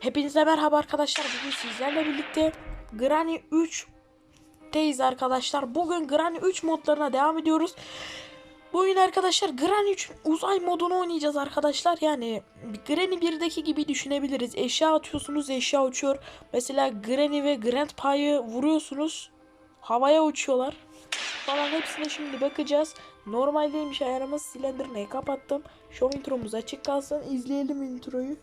Hepinize merhaba arkadaşlar. Bugün sizlerle birlikte Granny 3'teyiz arkadaşlar. Bugün Granny 3 modlarına devam ediyoruz. Bugün arkadaşlar Granny 3 uzay modunu oynayacağız arkadaşlar. Yani Granny 1'deki gibi düşünebiliriz. Eşya atıyorsunuz eşya uçuyor. Mesela Granny ve Grandpa'yı vuruyorsunuz. Havaya uçuyorlar. Falan hepsine şimdi bakacağız. Normaldeymiş ayarımız. Silindirine kapattım. Show intromuz açık kalsın. İzleyelim introyu.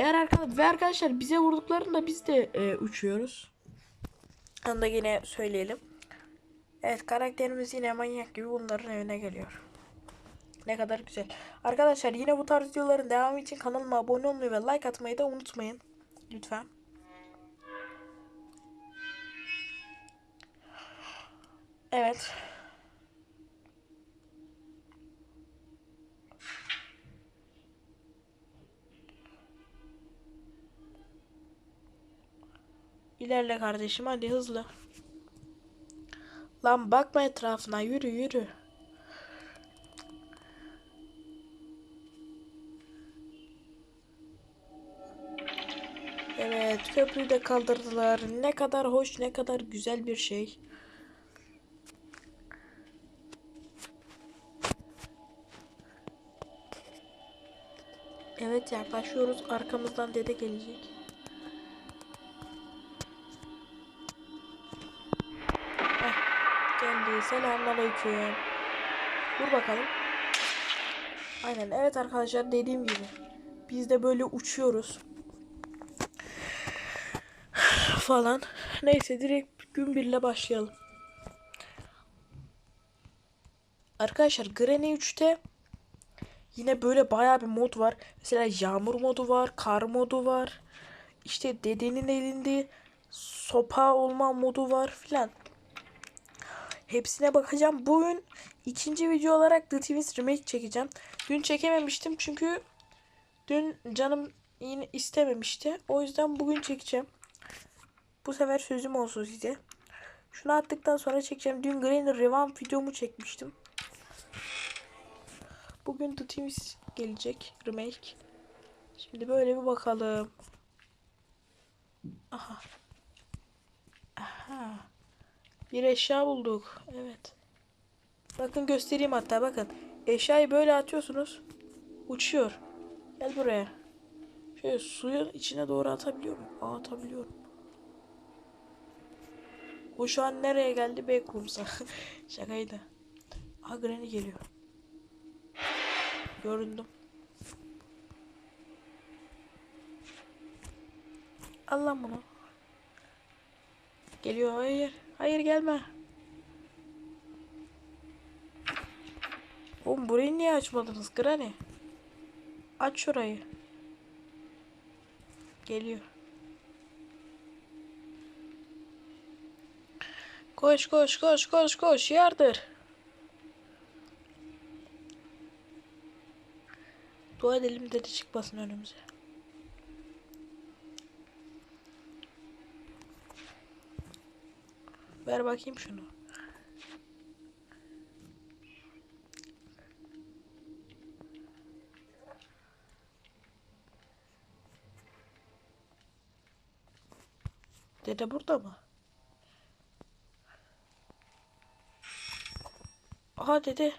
Eğer arkadaşlar ve arkadaşlar bize vurduklarında biz de e, uçuyoruz. Onu da yine söyleyelim. Evet karakterimiz yine manyak gibi bunların evine geliyor. Ne kadar güzel. Arkadaşlar yine bu tarz videoların devamı için kanalıma abone olmayı ve like atmayı da unutmayın. Lütfen. Evet. İlerle kardeşim hadi hızlı. Lan bakma etrafına yürü yürü. Evet köprüyü de kaldırdılar. Ne kadar hoş ne kadar güzel bir şey. Evet yaklaşıyoruz. Arkamızdan dede gelecek. Geldi. Selamünaleyküm. Vur bakalım. Aynen. Evet arkadaşlar dediğim gibi. Biz de böyle uçuyoruz. Falan. Neyse direkt gün birle başlayalım. Arkadaşlar Granny 3'te yine böyle bayağı bir mod var. Mesela yağmur modu var, kar modu var. İşte dedenin elinde sopa olma modu var filan. Hepsine bakacağım. Bugün ikinci video olarak The Twins Remake çekeceğim. Dün çekememiştim çünkü dün canım yine istememişti. O yüzden bugün çekeceğim. Bu sefer sözüm olsun size. Şunu attıktan sonra çekeceğim. Dün Granny Revamp videomu çekmiştim. Bugün The Twins gelecek. Remake. Şimdi böyle bir bakalım. Aha. Aha. Bir eşya bulduk. Evet. Bakın göstereyim hatta bakın. Eşyayı böyle atıyorsunuz. Uçuyor. Gel buraya. Şöyle suyun içine doğru atabiliyor muyum? Aa atabiliyorum. Bu şu an nereye geldi? Backrooms'a. Şakaydı. Aha Granny geliyor. Göründüm. Al lan bunu. Geliyor. Hayır. Hayır gelme. Oğlum burayı niye açmadınız Granny? Aç şurayı. Geliyor. Koş koş koş koş koş yardır. Dua edelim dedi çıkmasın önümüze. Ver bakayım şunu. Dede burada mı? Aha dede.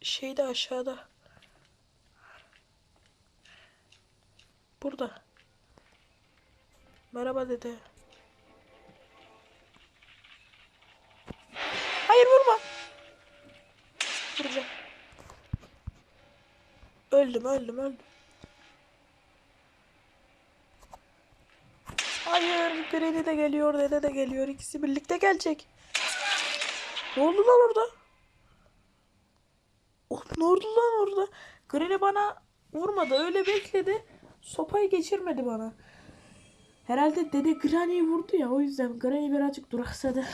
Şeyde aşağıda. Burada. Merhaba dede. Hayır vurma. Vuracağım. Öldüm öldüm öldüm. Hayır Granny de geliyor dede de geliyor. İkisi birlikte gelecek. Ne oldu lan orada? Oh, ne oldu lan orada? Granny bana vurmadı. Öyle bekledi. Sopayı geçirmedi bana. Herhalde dede Granny'yi vurdu ya. O yüzden Granny birazcık duraksadı.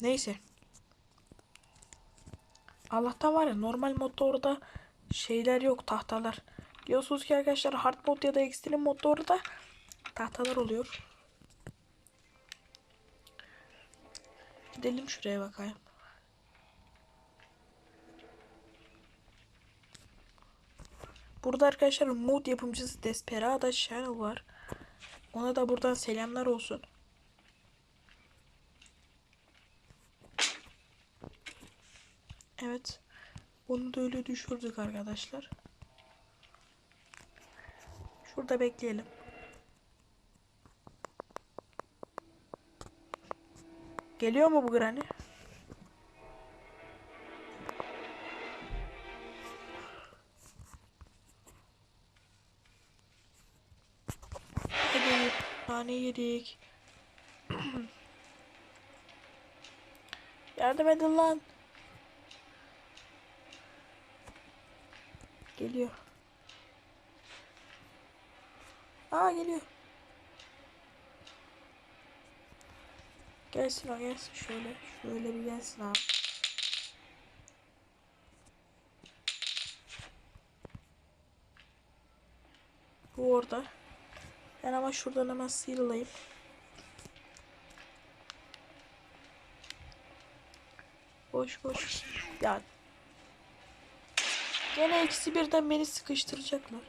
Neyse. Allah'tan var ya normal modda orada şeyler yok tahtalar. Biliyorsunuz ki arkadaşlar hard mod ya da extreme modda orada tahtalar oluyor. Gidelim şuraya bakayım. Burada arkadaşlar mod yapımcısı Desperada Channel var. Ona da buradan selamlar olsun. Evet. Onu da öyle düşürdük arkadaşlar. Şurada bekleyelim. Geliyor mu bu Granny? Hadi nane yedik. Yardım edin lan. Geliyor. Aa geliyor. Gelsin o gelsin şöyle. Şöyle bir gelsin abi. Bu orada. Ben ama şuradan hemen sıyrılayım. Boş boş. Ya. Gene eksi birden beni sıkıştıracaklar.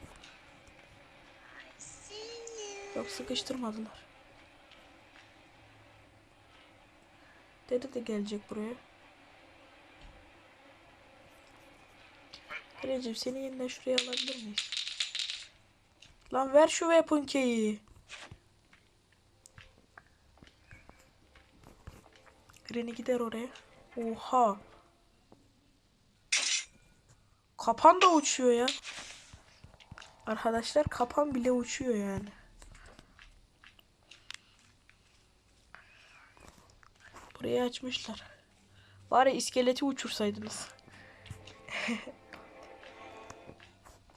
Yok sıkıştırmadılar. Dede de gelecek buraya. Kalecim seni yeniden şuraya alabilir miyiz? Lan ver şu weapon key'i. Granny gider oraya. Oha. Kapan da uçuyor ya. Arkadaşlar kapan bile uçuyor yani. Burayı açmışlar. Bari iskeleti uçursaydınız.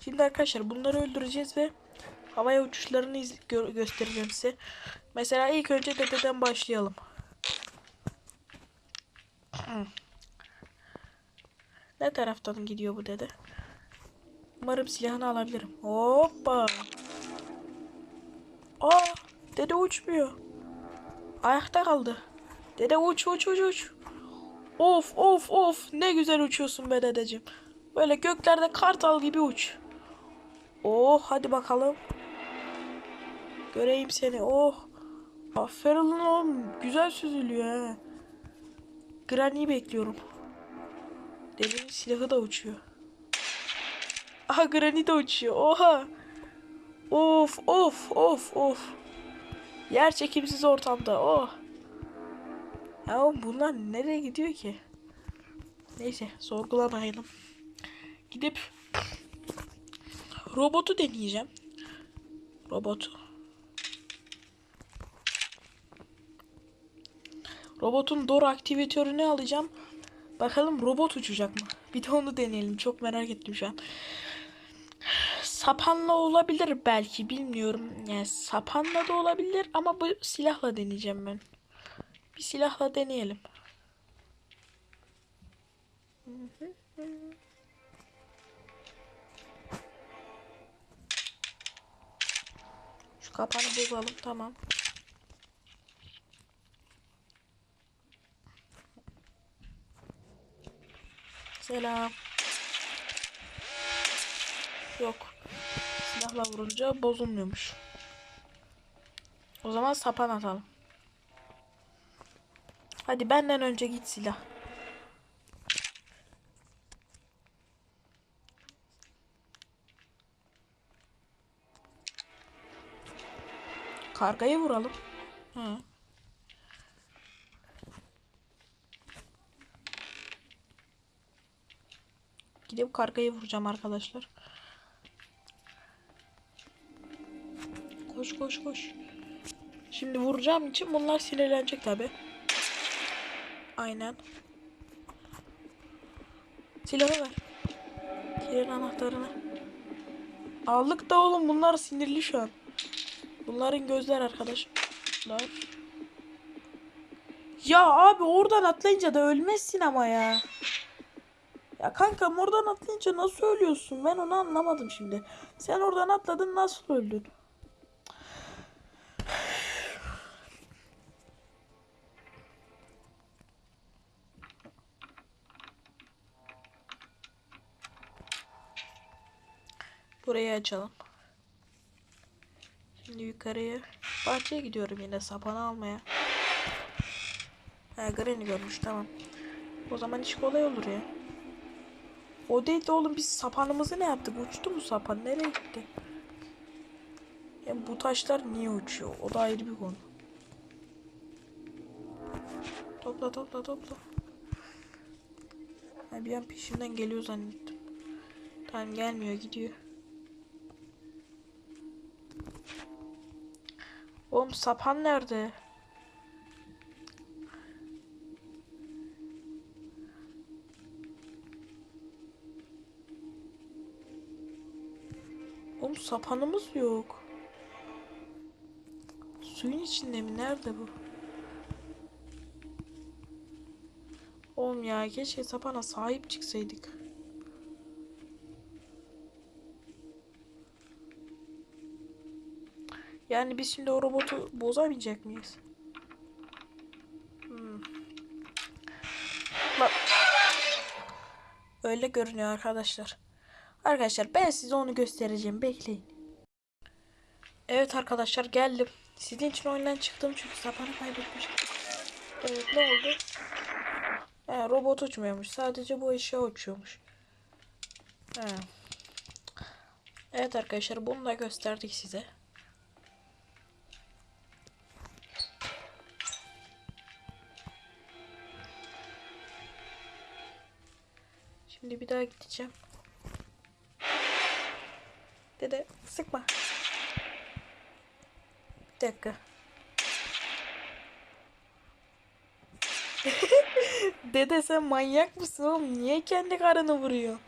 Şimdi arkadaşlar bunları öldüreceğiz ve havaya uçuşlarını gö- göstereceğim size. Mesela ilk önce dededen başlayalım. Hmm. Ne taraftan gidiyor bu dede? Umarım silahını alabilirim. Hoppa. Aa, dede uçmuyor. Ayakta kaldı. Dede uç uç uç uç. Of of of ne güzel uçuyorsun be dedeciğim. Böyle göklerde kartal gibi uç. Oh hadi bakalım. Göreyim seni. Oh. Aferin oğlum. Güzel süzülüyor ha. Granny'i bekliyorum. Dedenin silahı da uçuyor. Aha Granny uçuyor. Oha. Of of of of. Yer çekimsiz ortamda. Oh. Ya bunlar nereye gidiyor ki? Neyse sorgulamayalım. Gidip robotu deneyeceğim. Robotu. Robotun doğru aktivatörünü alacağım. Bakalım robot uçacak mı? Bir de onu deneyelim. Çok merak ettim şu an. Sapanla olabilir belki bilmiyorum. Yani sapanla da olabilir ama bu silahla deneyeceğim ben. Bir silahla deneyelim. Şu kapağını bozalım tamam. Selam. Yok. Silahla vurunca bozulmuyormuş. O zaman sapan atalım. Hadi benden önce git silah. Kargayı vuralım. Hı. Gidip kargayı vuracağım arkadaşlar. Koş koş koş. Şimdi vuracağım için bunlar sinirlenecek tabi. Aynen. Silahı ver. Tren anahtarını. Aldık da oğlum bunlar sinirli şu an. Bunların gözler arkadaşlar. Ya abi oradan atlayınca da ölmezsin ama ya. Ya kankam oradan atlayınca nasıl ölüyorsun? Ben onu anlamadım şimdi. Sen oradan atladın nasıl öldün? Burayı açalım. Şimdi yukarıya. Bahçeye gidiyorum yine sapanı almaya. Ha Granny görmüş tamam. O zaman iş kolay olur ya. O değil de oğlum biz sapanımızı ne yaptık? Uçtu mu sapan? Nereye gitti? Ya bu taşlar niye uçuyor? O da ayrı bir konu. Topla topla topla. Ha, bir an peşimden geliyor zannettim. Tamam gelmiyor gidiyor. Oğlum sapan nerede? Sapanımız yok. Suyun içinde mi? Nerede bu? Oğlum ya keşke sapana sahip çıksaydık. Yani biz şimdi o robotu bozamayacak mıyız? Hmm. Bak. Öyle görünüyor arkadaşlar. Arkadaşlar ben size onu göstereceğim. Bekleyin. Evet arkadaşlar geldim. Sizin için oyundan çıktım çünkü sapanı kaybetmişim. Evet ne oldu? He, robot uçmuyormuş. Sadece bu eşya uçuyormuş. He. Evet arkadaşlar bunu da gösterdik size. Şimdi bir daha gideceğim. Dede sıkma. Bir dakika. Dede sen manyak mısın oğlum? Niye kendi karını vuruyorsun?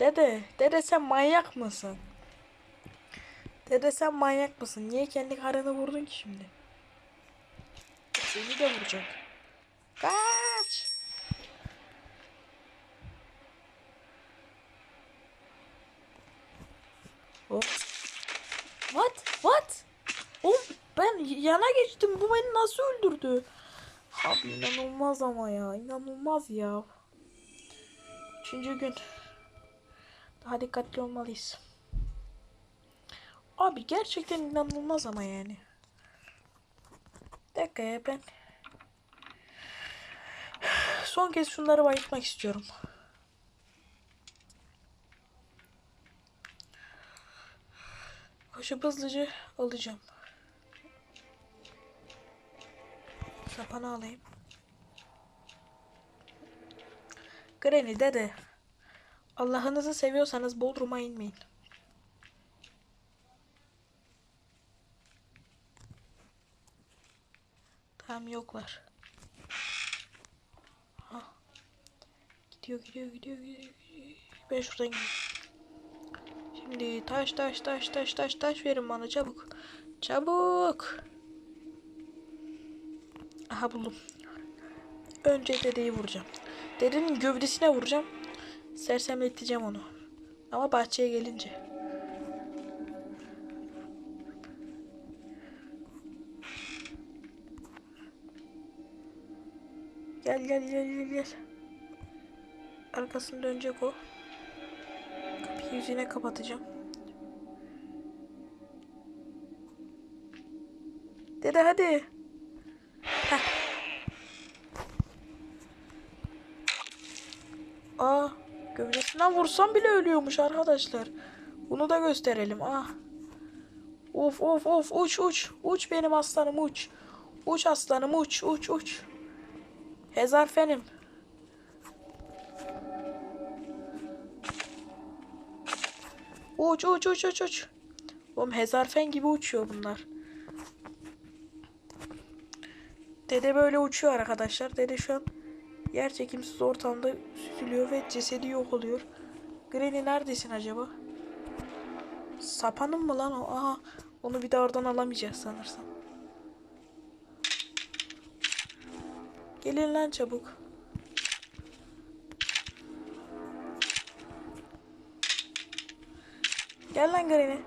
Dede, dede sen manyak mısın? Dede sen manyak mısın? Niye kendi karını vurdun ki şimdi? Seni de vuracak. Kaç! Hop. What? What? Oğlum ben yana geçtim. Bu beni nasıl öldürdü? Abi inanılmaz ama ya. inanılmaz ya. Üçüncü gün. Daha dikkatli olmalıyız. Abi gerçekten inanılmaz ama yani. Bir dakika ya ben. Son kez şunları bayıltmak istiyorum. Koşup hızlıca alacağım. Sapanı alayım. Granny dede. Allah'ınızı seviyorsanız Bodrum'a inmeyin. Tamam yoklar. Ha. Gidiyor gidiyor gidiyor gidiyor. Ben şuradan gideyim. Şimdi taş taş taş taş taş taş verin bana çabuk. Çabuk. Aha buldum. Önce dedeyi vuracağım. Dedenin gövdesine vuracağım. Sersemleteceğim onu. Ama bahçeye gelince. Gel gel gel gel gel. Arkasını dönecek o. Yüzüne kapatacağım. Dede hadi. Heh. Aa, gövdesinden vursam bile ölüyormuş arkadaşlar. Bunu da gösterelim. Ah. Of of of uç uç. Uç benim aslanım uç. Uç aslanım uç uç uç. Hezarfenim. Uç uç uç uç uç. Oğlum hezarfen gibi uçuyor bunlar. Dede böyle uçuyor arkadaşlar. Dede şu an yer çekimsiz ortamda süzülüyor ve cesedi yok oluyor. Granny neredesin acaba? Sapanın mı lan o? Aha onu bir de oradan alamayacağız sanırsam. Gelin lan çabuk. Gel lan Granny.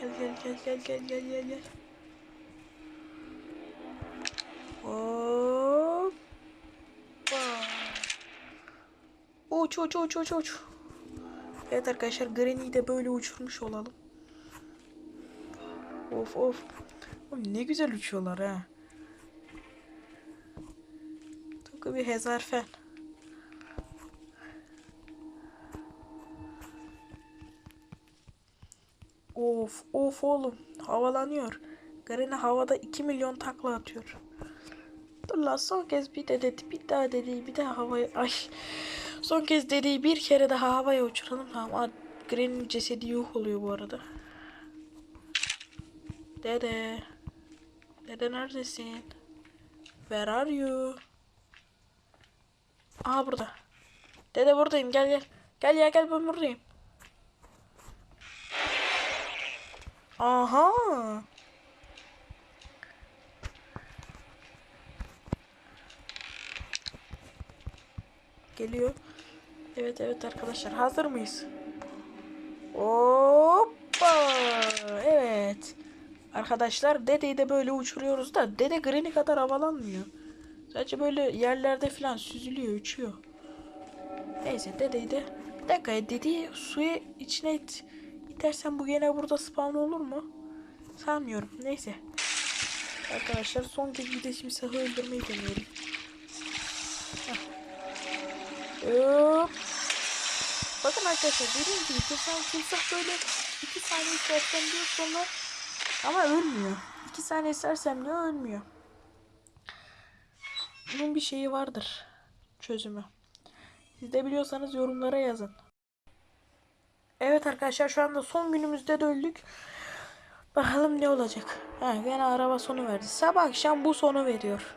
Gel gel gel gel gel gel gel gel. Hop. Uç uç uç uç uç. Evet arkadaşlar Granny'yi de böyle uçurmuş olalım. Of of. Oğlum ne güzel uçuyorlar ha. Tıpkı bir hezarfen. Of of oğlum havalanıyor. Granny havada 2 milyon takla atıyor. Dur lan son kez bir de dedi bir daha dedi bir daha havaya ay son kez dediği bir kere daha havaya uçuralım tamam Granny'nin cesedi yok oluyor bu arada. Dede. Dede neredesin? Where are you? Aa burada. Dede buradayım gel gel. Gel ya gel ben buradayım. Aha. Geliyor. Evet evet arkadaşlar hazır mıyız? Hoppa. Evet. Arkadaşlar dedeyi de böyle uçuruyoruz da dede Granny kadar havalanmıyor. Sadece böyle yerlerde falan süzülüyor, uçuyor. Neyse dedeyi de bir dakika dediği suya içine it, itersen bu gene burada spawn olur mu? Sanmıyorum. Neyse. Arkadaşlar son kez bir de timsahı öldürmeyi deneyelim. Hop. Bakın arkadaşlar dediğim gibi timsah, timsah böyle 2 saniye sersemliyor sonra ama ölmüyor. 2 saniye sersemliyor ölmüyor. Bunun bir şeyi vardır. Çözümü. Siz de biliyorsanız yorumlara yazın. Evet arkadaşlar şu anda son günümüzde de öldük. Bakalım ne olacak. Ha gene araba sonu verdi. Sabah akşam bu sonu veriyor.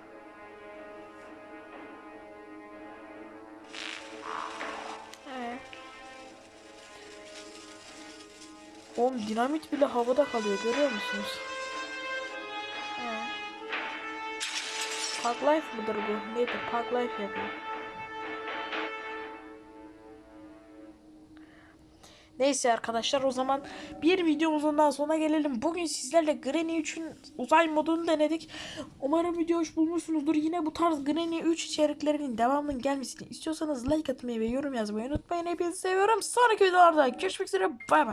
Ee. Oğlum dinamit bile havada kalıyor görüyor musunuz? He. Park Life mıdır bu? Nedir? Park Life yapıyor. Neyse arkadaşlar o zaman bir videomuzun daha sonuna gelelim. Bugün sizlerle Granny 3'ün uzay modunu denedik. Umarım video hoş bulmuşsunuzdur. Yine bu tarz Granny 3 içeriklerinin devamının gelmesini istiyorsanız like atmayı ve yorum yazmayı unutmayın. Hepinizi seviyorum. Sonraki videolarda görüşmek üzere. Bay bay.